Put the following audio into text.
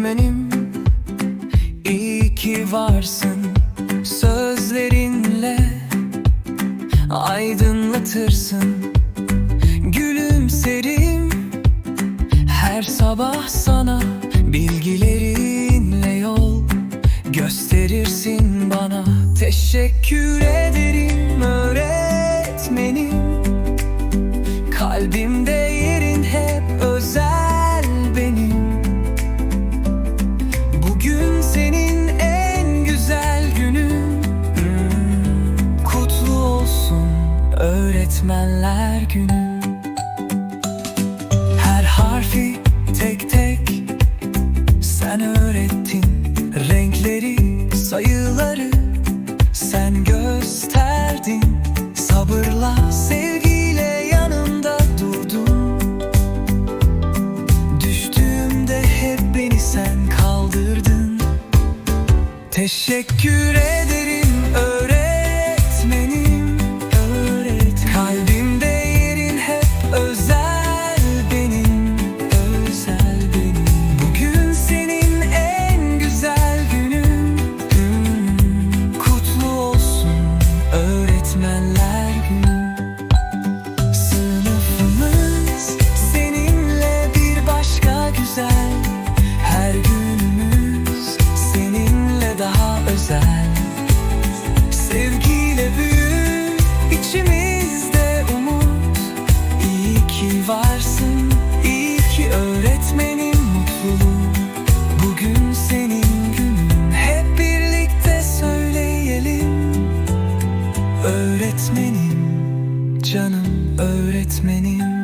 öğretmenim İyi ki varsın sözlerinle. Aydınlatırsın gülümserim. Her sabah sana bilgilerinle yol Gösterirsin bana. Teşekkür ederim öğretmenim öğretmenler günü. Her harfi tek tek sen öğrettin. Renkleri, sayıları sen gösterdin. Sabırla, sevgiyle yanımda durdun. Düştüğümde hep beni sen kaldırdın. Teşekkür ederim öğretmenim ki varsın, iyi ki öğretmenim mutluluğum. Bugün senin günün hep birlikte söyleyelim. Öğretmenim, canım öğretmenim